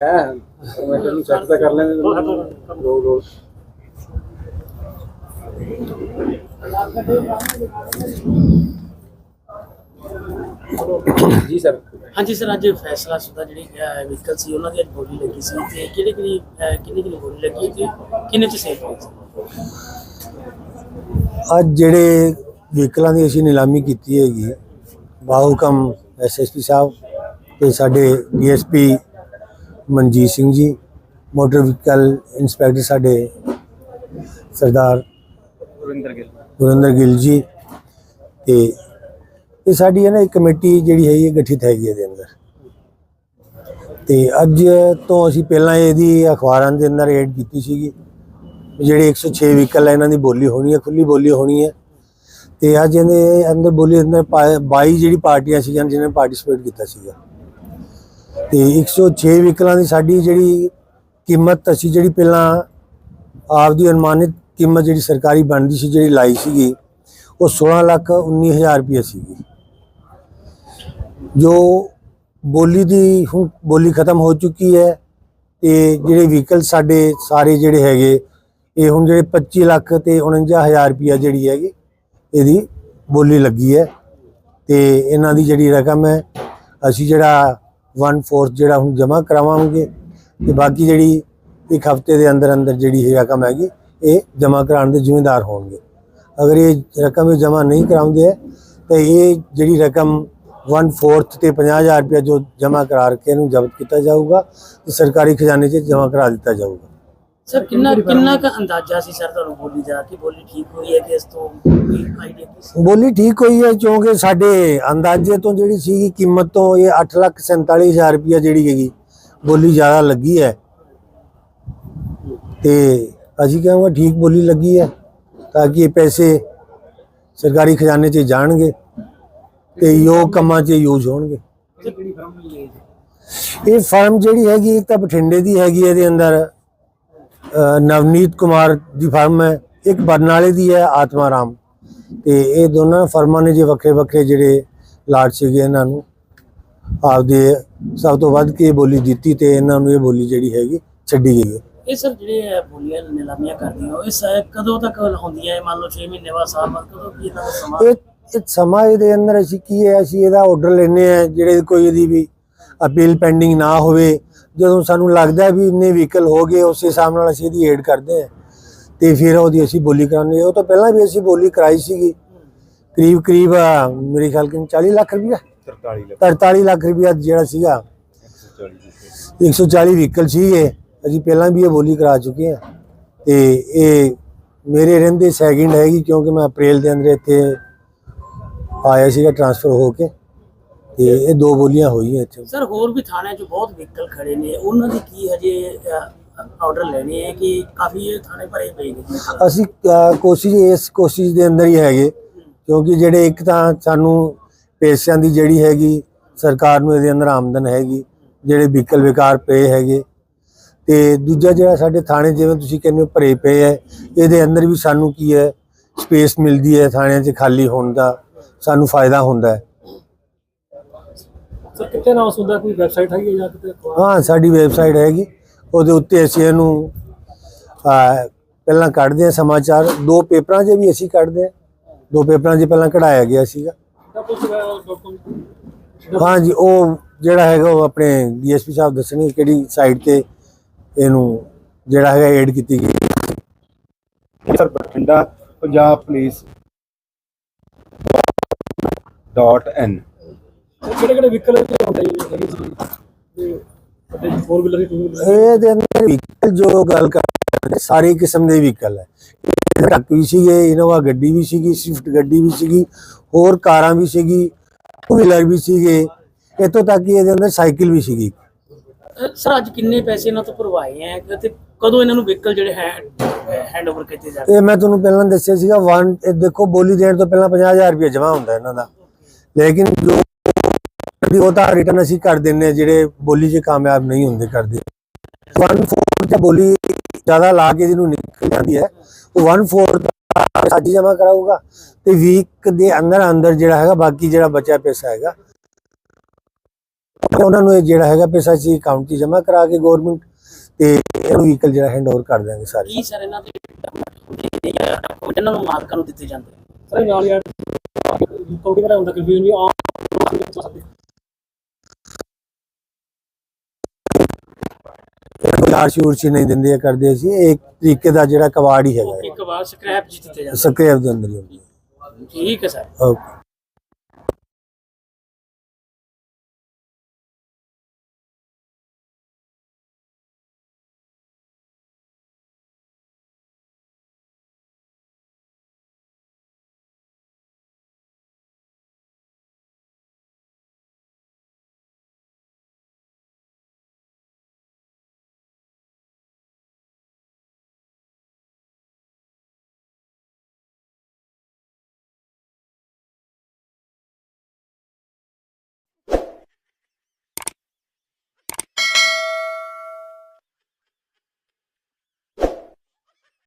ਹੈ। ਪਰਮਿਸ਼ਨ ਨੂੰ ਚੈੱਕ ਤਾਂ ਕਰ ਲੈਂਦੇ ਰੋਲ ਰੋਲ ਜੀ ਸਰ। ਹਾਂਜੀ ਸਰ ਅੱਜ ਫੈਸਲਾ ਸੁਦਾ ਜਿਹੜੀ ਵਹੀਕਲ ਸੀ ਉਹਨਾਂ ਦੀ ਅੱਜ ਬੋਲੀ ਲੱਗੀ ਸੀ ਤੇ ਕਿਹੜੇ ਕਿਹੜੀ ਕਿੰਨੀ ਕਿੰਨੀ ਬੋਲੀ ਲੱਗੀ ਤੇ ਕਿੰਨੇ ਚ ਸੇਫ ਹੋਈ ਸੀ? ਅੱਜ ਜਿਹੜੇ ਵਹੀਕਲਾਂ ਦੀ ਅਸੀਂ ਨਿਲਾਮੀ ਕੀਤੀ ਹੈਗੀ ਬਾਹੁਕਮ ਐਸਐਸਪੀ ਸਾਹਿਬ ਤੇ ਸਾਡੇ DSP Manjeet Singh ji motor vehicle inspector ਸਾਡੇ ਸਰਦਾਰ ਗੁਰਿੰਦਰ ਗਿੱਲ। ਗੁਰਿੰਦਰ ਗਿੱਲ ਜੀ ਤੇ ਇਹ ਸਾਡੀ ਹੈ ਨਾ ਇੱਕ ਕਮੇਟੀ ਜਿਹੜੀ ਹੈ ਇਹ ਗਠਿਤ ਹੈਗੀ ਇਹਦੇ ਅੰਦਰ। ਤੇ ਅੱਜ ਤੋਂ ਅਸੀਂ ਪਹਿਲਾਂ ਇਹਦੀ ਅਖਬਾਰਾਂ ਦੇ ਅੰਦਰ ਐਡ ਕੀਤੀ ਸੀਗੀ। ਜਿਹੜੇ 106 ਵਹੀਕਲ ਹੈ ਇਹਨਾਂ ਦੀ ਬੋਲੀ ਹੋਣੀ ਹੈ ਖੁੱਲੀ ਬੋਲੀ ਹੋਣੀ ਹੈ। ਤੇ ਅੱਜ ਇਹਦੇ ਅੰਦਰ ਬੋਲੀ ਅੰਦਰ 22 ਜਿਹੜੀ ਪਾਰਟੀਆਂ ਸੀਗੀਆਂ ਜਿਨ੍ਹਾਂ ਨੇ ਪਾਰਟਿਸਿਪੇਟ ਕੀਤਾ ਸੀਗਾ। ਤੇ 106 ਵਹੀਕਲਾਂ ਦੀ ਸਾਡੀ ਜਿਹੜੀ ਕੀਮਤ, ਅਸੀਂ ਜਿਹੜੀ ਪਹਿਲਾਂ ਆਪ ਦੀ ਅਨੁਮਾਨਿਤ ਕੀਮਤ ਜਿਹੜੀ ਸਰਕਾਰੀ ਬਣਦੀ ਸੀ, ਜਿਹੜੀ ਲਾਈ ਸੀਗੀ, ਉਹ 16 ਲੱਖ 19 ਹਜ਼ਾਰ ਰੁਪਏ ਸੀਗੀ। ਜੋ ਬੋਲੀ ਦੀ ਹੁਣ ਬੋਲੀ ਖਤਮ ਹੋ ਚੁੱਕੀ ਹੈ ਤੇ ਜਿਹੜੇ ਵਹੀਕਲ ਸਾਡੇ ਸਾਰੇ ਜਿਹੜੇ ਹੈਗੇ, ਇਹ ਹੁਣ ਜਿਹੜੇ 25 ਲੱਖ ਤੇ 49 ਹਜ਼ਾਰ ਰੁਪਏ ਜਿਹੜੀ ਹੈਗੀ, ਇਹਦੀ ਬੋਲੀ ਲੱਗੀ ਹੈ ਤੇ ਇਹਨਾਂ ਦੀ ਜਿਹੜੀ ਰਕਮ ਹੈ, ਅਸੀਂ ਜਿਹੜਾ 1/4 ਜਿਹੜਾ ਹੁਣ ਜਮ੍ਹਾਂ ਕਰਾਵਾਂਗੇ ਤੇ ਬਾਕੀ ਜਿਹੜੀ ਇੱਕ ਹਫ਼ਤੇ ਦੇ ਅੰਦਰ ਅੰਦਰ ਜਿਹੜੀ ਇਹ ਰਕਮ ਹੈਗੀ, ਇਹ ਜਮ੍ਹਾਂ ਕਰਾਉਣ ਦੇ ਜ਼ਿੰਮੇਦਾਰ ਹੋਣਗੇ। ਅਗਰ ਇਹ ਰਕਮ ਇਹ ਜਮ੍ਹਾਂ ਨਹੀਂ ਕਰਾਉਂਦੇ ਹੈ ਤੇ ਇਹ ਜਿਹੜੀ ਰਕਮ 1/4 ਤੇ 50000 ਰੁਪਏ ਜੋ ਜਮ੍ਹਾਂ ਕਰਾ ਕੇ ਇਹਨੂੰ ਜ਼ਬਤ ਕੀਤਾ ਜਾਊਗਾ, ਤੇ ਸਰਕਾਰੀ ਖਜ਼ਾਨੇ 'ਚ ਜਮ੍ਹਾਂ ਕਰਾ ਦਿੱਤਾ ਜਾਊਗਾ। ਸਰ ਕਿੰਨਾ ਕਿੰਨਾ ਕ ਅੰਦਾਜ਼ਾ ਸੀ ਸਰ ਤੁਹਾਨੂੰ ਬੋਲੀ ਦਾ ਕਿ ਬੋਲੀ ਠੀਕ ਹੋਈ ਹੈ ਕਿ ਇਸ ਤੋਂ ਕੋਈ ਆਈਡੀਆ ਕੀ ਬੋਲੀ ਠੀਕ ਹੋਈ ਹੈ ਕਿਉਂਕਿ ਸਾਡੇ ਅੰਦਾਜ਼ੇ ਤੋਂ ਜਿਹੜੀ ਸੀਗੀ ਕੀਮਤ ਤੋਂ ਇਹ 847000 ਰੁਪਏ ਜਿਹੜੀ ਹੈਗੀ ਬੋਲੀ ਜ਼ਿਆਦਾ ਲੱਗੀ ਹੈ। ਤੇ ਅਸੀਂ ਕਹਾਂਗੇ ਠੀਕ ਬੋਲੀ ਲੱਗੀ ਹੈ ਤਾਂ ਕਿ ਇਹ ਪੈਸੇ ਸਰਕਾਰੀ ਖਜ਼ਾਨੇ 'ਚ ਜਾਣਗੇ ਤੇ ਯੋਗ ਕੰਮਾਂ 'ਚ ਯੂਜ਼ ਹੋਣਗੇ। ਇਹ ਫਰਮ ਜਿਹੜੀ ਹੈਗੀ ਇੱਕ ਤਾਂ ਬਠਿੰਡੇ ਦੀ ਹੈਗੀ ਇਹਦੇ ਅੰਦਰ। ਨਵਨੀਤ ਕੁਮਾਰ ਦੀ ਫਰਮ ਹੈ ਇੱਕ ਬਰਨਾਲੇ ਦੀ ਹੈ ਆਤਮਾ ਰਾਮ। ਤੇ ਇਹ ਦੋਨਾਂ ਫਰਮਾਂ ਨੇ ਜੇ ਵੱਖਰੇ ਵੱਖਰੇ ਜਿਹੜੇ ਲਾਟ ਸੀਗੇ ਇਹਨਾਂ ਨੂੰ ਆਪਦੇ ਸਭ ਤੋਂ ਵੱਧ ਕੇ ਬੋਲੀ ਦਿੱਤੀ ਤੇ ਇਹਨਾਂ ਨੂੰ ਇਹ ਬੋਲੀ ਜਿਹੜੀ ਹੈਗੀ ਛੱਡੀ ਗਈ ਹੈ। ਇਹ ਸਰ ਜਿਹੜੇ ਇਹ ਬੋਲੀਆਂ ਨਿਲਾਮੀਆਂ ਕਰਦੀਆਂ ਉਹ ਇਸ ਕਦੋਂ ਤੱਕ ਹੁੰਦੀਆਂ ਹੈ ਮੰਨ ਲਓ 6 ਮਹੀਨੇ ਬਾਅਦ ਸਾਲ ਬਾਅਦ ਕਦੋਂ ਕੀ ਇਹਨਾਂ ਦਾ ਸਮਾਂ? ਇਹ ਇਹ ਸਮਾਂ ਇਹਦੇ ਅੰਦਰ ਅਸੀਂ ਕੀ ਹੈ ਅਸੀਂ ਇਹਦਾ ਆਰਡਰ ਲੈਨੇ ਆ ਜਿਹੜੇ ਕੋਈ ਇਹਦੀ ਵੀ ਅਪੀਲ ਪੈਂਡਿੰਗ ਨਾ ਹੋਵੇ ਜਦੋਂ ਸਾਨੂੰ ਲੱਗਦਾ ਹੈ ਵੀ ਇੰਨੇ ਵਹੀਕਲ ਹੋ ਗਏ ਉਸੇ ਹਿਸਾਬ ਨਾਲ ਅਸੀਂ ਇਹਦੀ ਐਡ ਕਰਦੇ ਆ ਤੇ ਫਿਰ ਉਹਦੀ ਅਸੀਂ ਬੋਲੀ ਕਰਾਉਂਦੇ ਹਾਂ। ਉਹ ਤੋਂ ਪਹਿਲਾਂ ਵੀ ਅਸੀਂ ਬੋਲੀ ਕਰਾਈ ਸੀਗੀ। ਕਰੀਬ ਕਰੀਬ ਮੇਰੇ ਖਿਆਲ ਕਿ 40 ਲੱਖ ਰੁਪਇਆ। 43 ਲੱਖ। 43 ਲੱਖ ਰੁਪਇਆ ਜਿਹੜਾ ਸੀਗਾ। 140 ਵਹੀਕਲ ਸੀਗੇ। ਅਸੀਂ ਪਹਿਲਾਂ ਵੀ ਇਹ ਬੋਲੀ ਕਰਾ ਚੁੱਕੇ ਹਾਂ। ਤੇ ਇਹ ਮੇਰੇ ਰਹਿੰਦੇ ਸੈਕਿੰਡ ਹੈਗੀ ਕਿਉਂਕਿ ਮੈਂ ਅਪ੍ਰੈਲ ਦੇ ਅੰਦਰ ਇੱਥੇ ਆਇਆ ਸੀਗਾ ਟ੍ਰਾਂਸਫਰ ਹੋ ਕੇ। ਤੇ ਇਹ ਦੋ ਬੋਲੀਆਂ ਹੋਈਆਂ ਇੱਥੇ। ਸਰ ਹੋਰ ਵੀ ਥਾਣਿਆਂ 'ਚ ਬਹੁਤ ਵਹੀਕਲ ਖੜੇ ਨੇ। ਉਹਨਾਂ ਦੀ ਕੀ ਹਜੇ ਆਰਡਰ ਲੈਣੇ ਹੈ ਕਿ ਕਾਫੀ ਇਹ ਥਾਣੇ ਭਰੇ ਪਏ ਨੇ? ਅਸੀਂ ਅ, ਕੋਸ਼ਿਸ਼ ਇਸ ਕੋਸ਼ਿਸ਼ ਦੇ ਅੰਦਰ ਹੀ ਹੈਗੇ। ਕਿਉਂਕਿ ਜਿਹੜੇ ਇੱਕ ਤਾਂ ਸਾਨੂੰ ਪੈਸਿਆਂ ਦੀ ਜਿਹੜੀ ਹੈਗੀ ਸਰਕਾਰ ਨੂੰ ਇਹਦੇ ਅੰਦਰ ਆਮਦਨ ਹੈਗੀ। ਜਿਹੜੇ ਵਹੀਕਲ ਵਿਕਾਰ ਪਏ ਹੈਗੇ। ਤੇ ਦੂਜਾ ਜਿਹੜਾ ਸਾਡੇ ਥਾਣੇ ਜਿਵੇਂ ਤੁਸੀਂ ਕਹਿੰਦੇ ਹੋ ਭਰੇ ਪਏ ਹੈ ਇਹਦੇ ਅੰਦਰ ਵੀ ਸਾਨੂੰ ਕੀ ਹੈ ਸਪੇਸ ਮਿਲਦੀ ਹੈ ਥਾਣਿਆਂ 'ਚ ਖਾਲੀ ਹੋਣ ਦਾ। ਸਾਨੂੰ ਫਾਇਦਾ ਹੁੰਦਾ ਹੈ। ਸਰ ਕਿੱਥੇ ਨਾ ਹੁੰਦਾ? ਕੋਈ ਵੈਬਸਾਈਟ ਹੈਗੀ ਜਾਂ ਕਿਤੇ ਹਾਂ ਸਾਡੀ ਵੈਬਸਾਈਟ ਹੈਗੀ। ਉਹਦੇ ਉੱਤੇ ਅਸੀਂ ਇਹਨੂੰ ਆ, ਪਹਿਲਾਂ ਕੱਢਦੇ ਹਾਂ ਸਮਾਚਾਰ। ਦੋ ਪੇਪਰਾਂ 'ਚ ਵੀ ਅਸੀਂ ਕੱਢਦੇ ਹਾਂ। ਦੋ ਪੇਪਰਾਂ 'ਚ ਪਹਿਲਾਂ ਕਢਾਇਆ ਗਿਆ ਸੀਗਾ। ਹਾਂ ਜੀ ਉਹ ਜਿਹੜਾ ਹੈਗਾ ਉਹ ਆਪਣੇ ਡੀਐਸਪੀ ਸਾਹਿਬ ਦੱਸਣਗੇ ਕਿਹੜੀ ਸਾਈਟ ਤੇ ਇਹਨੂੰ ਜਿਹੜਾ ਹੈਗਾ ਐਡ ਕੀਤੀ ਗਈ ਸਰ ਬਠਿੰਡਾ ਪੰਜਾਬ ਪੁਲਿਸ ਡਾਟ ਐਨ ਕਿਹੜੇ ਕਿਹੜੇ ਵਹੀਕਲ ਹੁੰਦੇ ਜੀ? ਵੱਡੇ 4 ਵੀਲਰ ਟੂ ਵੀਲਰ ਇਹਦੇ ਅੰਦਰ ਵਹੀਕਲ ਜੋ ਗੱਲ ਕਰਦੇ ਸਾਰੇ ਕਿਸਮ ਦੇ ਵਹੀਕਲ ਹੈ। ਟਰੱਕ ਵੀ ਸੀਗੇ ਇਨੋਵਾ ਗੱਡੀ ਵੀ ਸੀਗੀ ਸਵਿਫਟ ਗੱਡੀ ਵੀ ਸੀਗੀ ਹੋਰ ਕਾਰਾਂ ਵੀ ਸੀਗੀ ਟੂ ਵੀਲਰ ਵੀ ਸੀਗੇ। ਇੱਥੋਂ ਤੱਕ ਕਿ ਇਹਦੇ ਅੰਦਰ ਸਾਈਕਲ ਵੀ ਸੀਗੀ। ਸਰ ਅੱਜ ਕਿੰਨੇ ਪੈਸੇ ਇਹਨਾਂ ਤੋਂ ਭਰਵਾਏ ਹੈ? ਤੇ ਕਦੋਂ ਇਹਨਾਂ ਨੂੰ ਵਹੀਕਲ ਜਿਹੜੇ ਹੈ ਹੈਂਡ ਓਵਰ ਕੀਤੇ ਜਾਣਗੇ ਇਹ ਮੈਂ ਤੁਹਾਨੂੰ ਪਹਿਲਾਂ ਦੱਸਿਆ ਸੀਗਾ ਵਨ ਇਹ ਦੇਖੋ ਬੋਲੀ ਦੇਣ ਤੋਂ ਪਹਿਲਾਂ 50000 ਰੁਪਏ ਜਮ੍ਹਾਂ ਹੁੰਦਾ ਇਹਨਾਂ ਦਾ। ਲੇਕਿਨ ਜੋ ਵੀ ਉਹ ਤਾਂ ਰਿਟਰਨ ਅਸੀਂ ਕਰ ਦਿੰਨੇ ਆ ਜਿਹੜੇ ਬੋਲੀ 'ਚ ਕਾਮਯਾਬ ਨਹੀਂ ਹੁੰਦੇ ਕਰਦੇ। 1/4 ਜਾਂ ਬੋਲੀ ਜ਼ਿਆਦਾ ਲਾ ਕੇ ਜਿਹਨੂੰ ਨਿਕਲ ਜਾਂਦੀ ਹੈ ਉਹ 1/4 ਅੱਜ ਜਮ੍ਹਾਂ ਕਰਾਊਗਾ ਤੇ ਵੀਕ ਦੇ ਅੰਦਰ ਅੰਦਰ ਜਿਹੜਾ ਹੈਗਾ ਬਾਕੀ ਜਿਹੜਾ ਬਚਿਆ ਪੈਸਾ ਹੈਗਾ ਉਹਨਾਂ ਨੂੰ ਇਹ ਜਿਹੜਾ ਹੈਗਾ ਪੈਸਾ ਸੀ ਅਕਾਊਂਟ 'ਚ ਜਮ੍ਹਾਂ ਕਰਾ ਕੇ ਗਵਰਨਮੈਂਟ ਤੇ ਇਹਨੂੰ ਵਹੀਕਲ ਜਿਹੜਾ ਹੈਂਡ ਓਵਰ ਕਰ ਦਿਆਂਗੇ ਸਾਰੇ। ਕੀ ਸਰ ਇਹਨਾਂ ਦੇ ਇਹਨਾਂ ਨੂੰ ਮਾਲਕਾਂ ਨੂੰ ਦਿੱਤੇ ਜਾਂਦੇ? ਸਰ ਨਾਲ ਯਾਰ ਕੌਂਟੀ ਵਾਲਾ ਹੁੰਦਾ ਕਨਫਿਊਜ਼ਨ ਵੀ ਆ ਯਾਰ ਸ਼ੂਰ ਚ ਨਹੀਂ ਦਿੰਦੇ ਆ ਕਰਦੇ ਇਹ ਇੱਕ ਤਰੀਕੇ ਦਾ ਜਿਹੜਾ ਕਵਾੜ ਹੀ ਹੈਗਾ ਇੱਕ ਵਾਰ ਸਕ੍ਰੈਪ ਜੀ ਦਿੱਤੇ ਜਾਂਦੇ ਸਕ੍ਰੈਪ ਦੇ ਅੰਦਰ ਹੀ ਹੁੰਦੀ ਠੀਕ ਹੈ ਸਰ। ਓਕੇ।